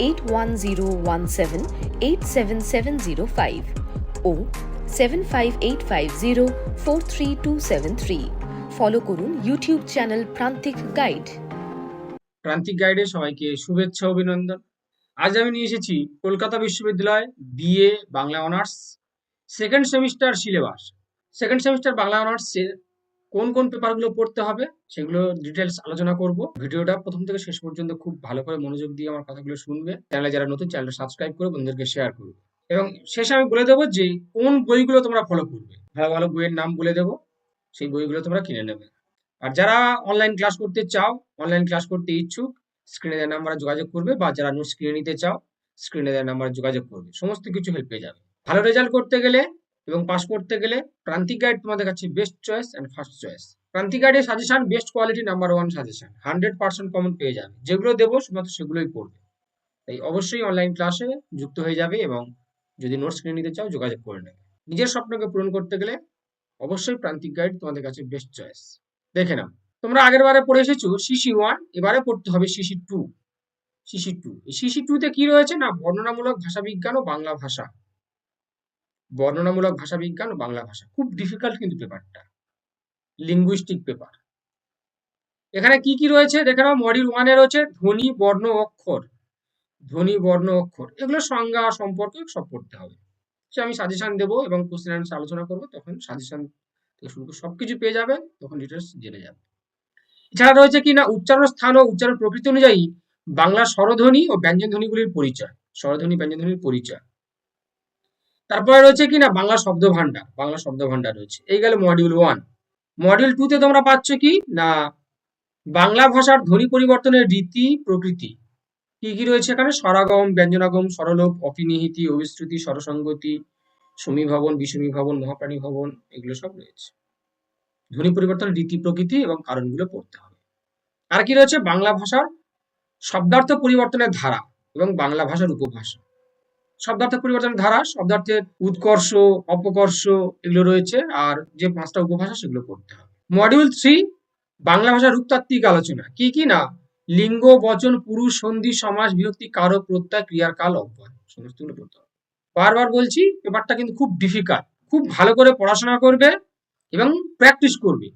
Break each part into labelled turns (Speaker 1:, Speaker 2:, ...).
Speaker 1: eight one zero one seven eight seven seven zero five ও seven five eight five zero four three two seven three follow করুন YouTube channel Prantik guide
Speaker 2: Prantik গাইডে সবাইকে শুভেচ্ছা, অভিনন্দন। আজ আমি নিয়ে এসেছি কলকাতা বিশ্ববিদ্যালয় BA Bangla honours second semester syllabus second semester Bangla অনার্সের কোন কোন পেপারগুলো পড়তে হবে সেগুলো ডিটেলস আলোচনা করব। ভিডিওটা প্রথম থেকে শেষ পর্যন্ত খুব ভালো করে মনোযোগ দিয়ে আমার কথাগুলো শুনবে। চ্যানেলে যারা নতুন, চ্যানেলটা সাবস্ক্রাইব করে বন্ধুদেরকে শেয়ার করবে। এবং শেষে আমি বলে দেবো যে কোন বইগুলো তোমরা ফলো করবে। ভালো ভালো বইয়ের নাম বলে দেবো, সেই বইগুলো তোমরা কিনে নেবে। আর যারা অনলাইন ক্লাস করতে চাও অনলাইন ক্লাস করতে ইচ্ছুক স্ক্রিনে দেওয়া নাম্বারে যোগাযোগ করবে বা যারা নোটস কিনে নিতে চাও স্ক্রিনে দেওয়া নাম্বারে যোগাযোগ করবে। সমস্ত কিছু হেল্প পেয়ে যাবে। ভালো রেজাল্ট করতে গেলে এবং পাস করতে গেলে প্রান্তিক গাইড তোমাদের কাছে best choice and first choice Prantik গাইডের suggestion best quality number one suggestion hundred percent common পেয়ে যাবে। যেগুলো দেবো, শুধুমাত্র সেগুলোই পড়বে। তাই অবশ্যই অনলাইন ক্লাসে যুক্ত হয়ে যাবে এবং যদি নোটস কিনে নিতে চাও, যোগাযোগ করে নেবে। নিজের স্বপ্নকে পূরণ করতে গেলে অবশ্যই প্রান্তিক গাইড তোমাদের কাছে বেস্ট চয়েস দেখে নাও। তোমরা আগের বারে পড়ে এসেছ সিসি ওয়ান এবারে পড়তে হবে CC two CC two CC two তে কি রয়েছে না বর্ণনামূলক ভাষা বিজ্ঞান ও বাংলা ভাষা? বর্ণনামূলক ভাষা বিজ্ঞান ও বাংলা ভাষা। খুব ডিফিকাল্ট কিন্তু পেপারটা। লিঙ্গুইস্টিক পেপার এখানে কি কি রয়েছে? দেখে নাও মডিউল ওয়ানে রয়েছে, ধ্বনি, বর্ণ, অক্ষর। ধ্বনি, বর্ণ, অক্ষর। এগুলো সংজ্ঞা সম্পর্কে সব পড়তে হবে। সে আমি সাজেশন দেবো এবং কোশ্চেন অ্যান্সার আলোচনা করব, তখন সাজেশন থেকে শুরু করে সবকিছু পেয়ে যাবে তখন ডিটেলস জেনে যাবে এছাড়া রয়েছে কি না? উচ্চারণ স্থান ও উচ্চারণ প্রকৃতি অনুযায়ী বাংলা স্বরধ্বনি ও ব্যঞ্জন ধ্বনিগুলির পরিচয়। স্বরধ্বনি ব্যঞ্জন ধ্বনির পরিচয়। তারপরে রয়েছে কি না? বাংলা শব্দ ভান্ডার বাংলা শব্দ ভান্ডার রয়েছে। এই গেল মডিউল ওয়ান মডিউল টু তে তোমরা পাচ্ছ কি? না, বাংলা ভাষার ধ্বনি পরিবর্তনের রীতি, প্রকৃতি। কি কি রয়েছে এখানে? স্বরাগম, ব্যঞ্জনাগম, স্বরলোপ, অপিনিহিতি অভিশ্রুতি স্বরসঙ্গতি, সমীভবন বিষমীভবন মহাপ্রাণী ভবন এগুলো সব রয়েছে। ধ্বনি পরিবর্তনের রীতি, প্রকৃতি এবং কারণগুলো পড়তে হবে। আর কি রয়েছে? বাংলা ভাষার শব্দার্থ পরিবর্তনের ধারা এবং বাংলা ভাষার উপভাষা। শব্দার্থ পরিবর্তনের ধারা, শব্দার্থের উৎকর্ষ, অপকর্ষ এগুলো রয়েছে, আর যে পাঁচটা উপভাষা সেগুলো পড়তে হবে। মডিউল থ্রি, বাংলা ভাষার রূপতাত্ত্বিক আলোচনা। কি কি না? লিঙ্গ, বচন, পুরুষ, সন্ধি, সমাস, বিভক্তি কারক প্রত্যয়, ক্রিয়ার কাল অব্যয় সমস্তগুলো পড়তে হবে। বারবার বলছি, পেপারটা কিন্তু খুব ডিফিকাল্ট খুব ভালো করে পড়াশোনা করবে এবং প্র্যাকটিস করবে।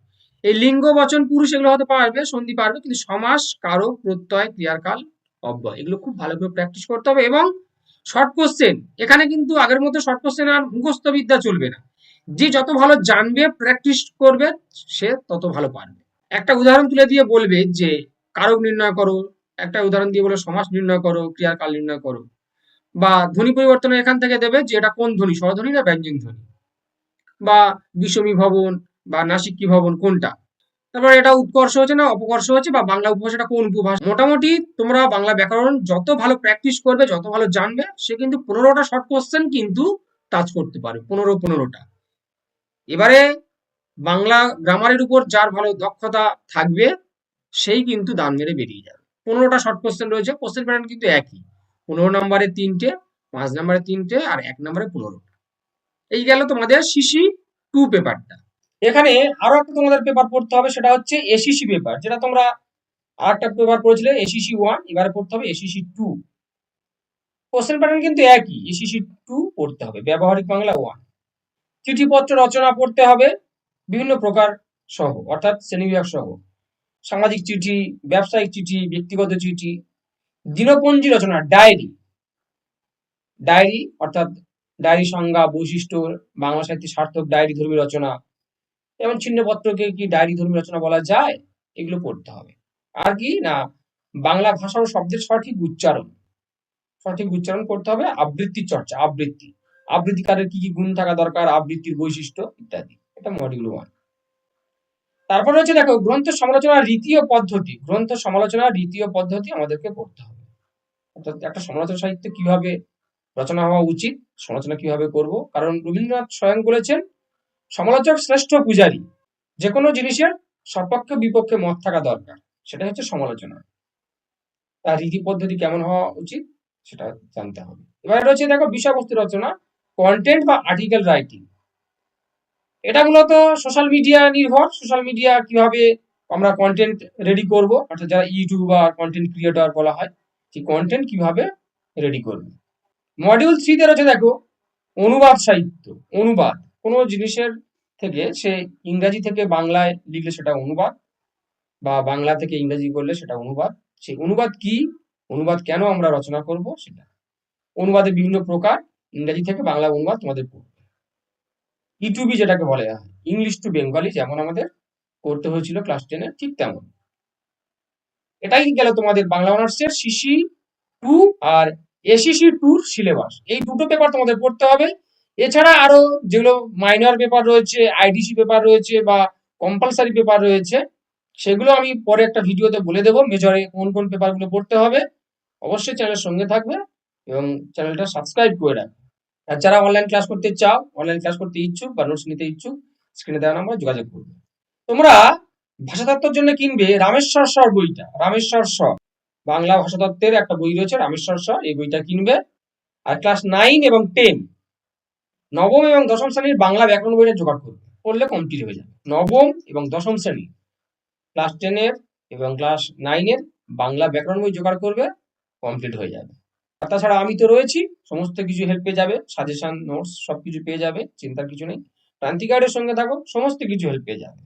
Speaker 2: এই লিঙ্গ, বচন, পুরুষ এগুলো হতে পারবে, সন্ধি পারবে, কিন্তু সমাস কারক প্রত্যয়, ক্রিয়ার কাল অব্যয় এগুলো খুব ভালো করে প্র্যাকটিস করতে হবে এবং শর্ট কোশ্চেন এখানে কিন্তু আগের মতো শর্ট কোশ্চেন আর মুখস্থ বিদ্যা চলবে না। যে যত ভালো জানবে প্র্যাকটিস করবে, সে তত ভালো পারবে। একটা উদাহরণ তুলে দিয়ে বলবে যে, কারক নির্ণয় করো। একটা উদাহরণ দিয়ে বলে, সমাস নির্ণয় করো ক্রিয়ার কাল নির্ণয় করো। বা ধ্বনি পরিবর্তন এখান থেকে দেবে যে, এটা কোন ধ্বনি? স্বরধ্বনি না ব্যঞ্জন ধ্বনি বা বিষমী ভবন বা নাসিক্যী ভবন, কোনটা? তারপর এটা উৎকর্ষ হচ্ছে না, অপকর্ষ হচ্ছে বা বাংলা উপভাষাটা কোন উপভাষা? মোটামুটি তোমরা বাংলা ব্যাকরণ যত ভালো প্র্যাকটিস করবে, যত ভালো জানবে, সে কিন্তু পনেরোটা শর্ট কোশ্চেন কিন্তু টাচ করতে পারবে, পনেরো পনেরোটা। এবারে বাংলা গ্রামারের উপর যার ভালো দক্ষতা থাকবে, সেই কিন্তু দান মেরে বেরিয়ে যাবে। পনেরোটা শর্ট কোশ্চেন রয়েছে কোশ্চেন প্যাটার্ন কিন্তু একই। পনেরো নম্বরে তিনটে, পাঁচ নম্বরে তিনটে আর এক নম্বরে পনেরোটা। এই গেল তোমাদের সিসি টু। পেপারটা এখানে আরও একটা তোমাদের পেপার পড়তে হবে, সেটা হচ্ছে এসিসি পেপার যেটা তোমরা আর একটা পেপার পড়েছিলে এসিসি ওয়ান এবারে পড়তে হবে এসিসি টু কোশ্চেন প্যাটার্ন কিন্তু একই এসিসি টু পড়তে হবে, ব্যবহারিক বাংলা ওয়ান চিঠিপত্র রচনা পড়তে হবে, বিভিন্ন প্রকার সহ, অর্থাৎ শ্রেণীবিভাগ সহ। সামাজিক চিঠি, ব্যবসায়িক চিঠি, ব্যক্তিগত চিঠি, দিনপঞ্জি রচনা ডায়েরি ডায়েরি অর্থাৎ ডায়েরি সংজ্ঞা, বৈশিষ্ট্য, বাংলা সাহিত্যে সার্থক ডায়েরি ধর্মী রচনা যেমন চিহ্নপত্রকে কি ডায়েরি ধর্মী রচনা বলা যায়? এগুলো পড়তে হবে। আর কি? না, বাংলা ভাষা ও শব্দের সঠিক উচ্চারণ। সঠিক উচ্চারণ করতে হবে আবৃত্তির চর্চা, আবৃত্তি। আবৃত্তিকারের কি কি গুণ থাকা দরকার, আবৃত্তির বৈশিষ্ট্য ইত্যাদি। এটা মডিউল ওয়ান তারপর হচ্ছে দেখো, গ্রন্থ সমালোচনার রীতি ও পদ্ধতি। গ্রন্থ সমালোচনার রীতি ও পদ্ধতি আমাদেরকে পড়তে হবে। অর্থাৎ একটা সমালোচনা সাহিত্য কীভাবে রচনা হওয়া উচিত, সমালোচনা কীভাবে করব? কারণ রবীন্দ্রনাথ স্বয়ং বলেছেন সমালোচক শ্রেষ্ঠ পূজারী। যে কোনো জিনিসের সপক্ষে বিপক্ষে মত থাকা দরকার। সেটা হচ্ছে সমালোচনা। তার রীতি পদ্ধতি কেমন হওয়া উচিত, সেটা জানতে হবে। এবার রয়েছে দেখো বিষয়বস্তু রচনা কন্টেন্ট বা আর্টিকেল রাইটিং এটা মূলত সোশ্যাল মিডিয়া নির্ভর। সোশ্যাল মিডিয়া কীভাবে আমরা কন্টেন্ট রেডি করব? অর্থাৎ যারা ইউটিউবার কন্টেন্ট ক্রিয়েটর বলা হয়, সেই কন্টেন্ট কীভাবে রেডি করবে? মডিউল থ্রিতে রয়েছে দেখো, অনুবাদ সাহিত্য, অনুবাদ। কোনো জিনিসের থেকে সে ইংরাজি থেকে বাংলায় লিখলে সেটা অনুবাদ বা বাংলা থেকে ইংরাজি করলে সেটা অনুবাদ। সেই অনুবাদ কি? অনুবাদ কেন আমরা রচনা করব সেটা। অনুবাদে বিভিন্ন প্রকার ইংরাজি থেকে বাংলা অনুবাদ তোমাদের পড়বে ইটুবি যেটাকে বলে হয় ইংলিশ টু বেঙ্গলি যেমন আমাদের করতে হয়েছিল ক্লাস টেনে ঠিক তেমন। এটাই গেল তোমাদের বাংলা অনার্সের সিসি টু আর এসিসি টুর সিলেবাস এই দুটো পেপার তোমাদের পড়তে হবে। এছাড়া আরও যেগুলো মাইনর পেপার রয়েছে আইডিসি পেপার রয়েছে বা কম্পালসারি পেপার রয়েছে, সেগুলো আমি পরে একটা ভিডিওতে বলে দেবো মেজরে কোন কোন পেপারগুলো পড়তে হবে। অবশ্যই চ্যানেলের সঙ্গে থাকবে এবং চ্যানেলটা সাবস্ক্রাইব করে রাখবে। আর যারা অনলাইন ক্লাস করতে চাও অনলাইন ক্লাস করতে ইচ্ছুক বা নোটস নিতে ইচ্ছুক স্ক্রিনে দেওয়া নাম্বারে যোগাযোগ করবে। তোমরা ভাষাতত্ত্বের জন্য কিনবে রামেশ্বর স্বর বইটা, রামেশ্বর স্বর বাংলা ভাষাতত্ত্বের একটা বই রয়েছে, রামেশ্বর স্বর এই বইটা কিনবে। আর ক্লাস নাইন এবং টেন নবম এবং দশম শ্রেণির বাংলা ব্যাকরণ বইটা জোগাড় করবে। পড়লে কমপ্লিট হয়ে যাবে। নবম এবং দশম শ্রেণি ক্লাস টেনের এবং ক্লাস নাইনের বাংলা ব্যাকরণ বই জোগাড় করবে কমপ্লিট হয়ে যাবে। তাছাড়া আমি তো রয়েছি, সমস্ত কিছু হেল্প পেয়ে যাবে সাজেশন নোটস সব কিছু পেয়ে যাবে, চিন্তার কিছু নেই। ক্রান্তিকারের সঙ্গে থাকো, সমস্ত কিছু হেল্প পেয়ে যাবে।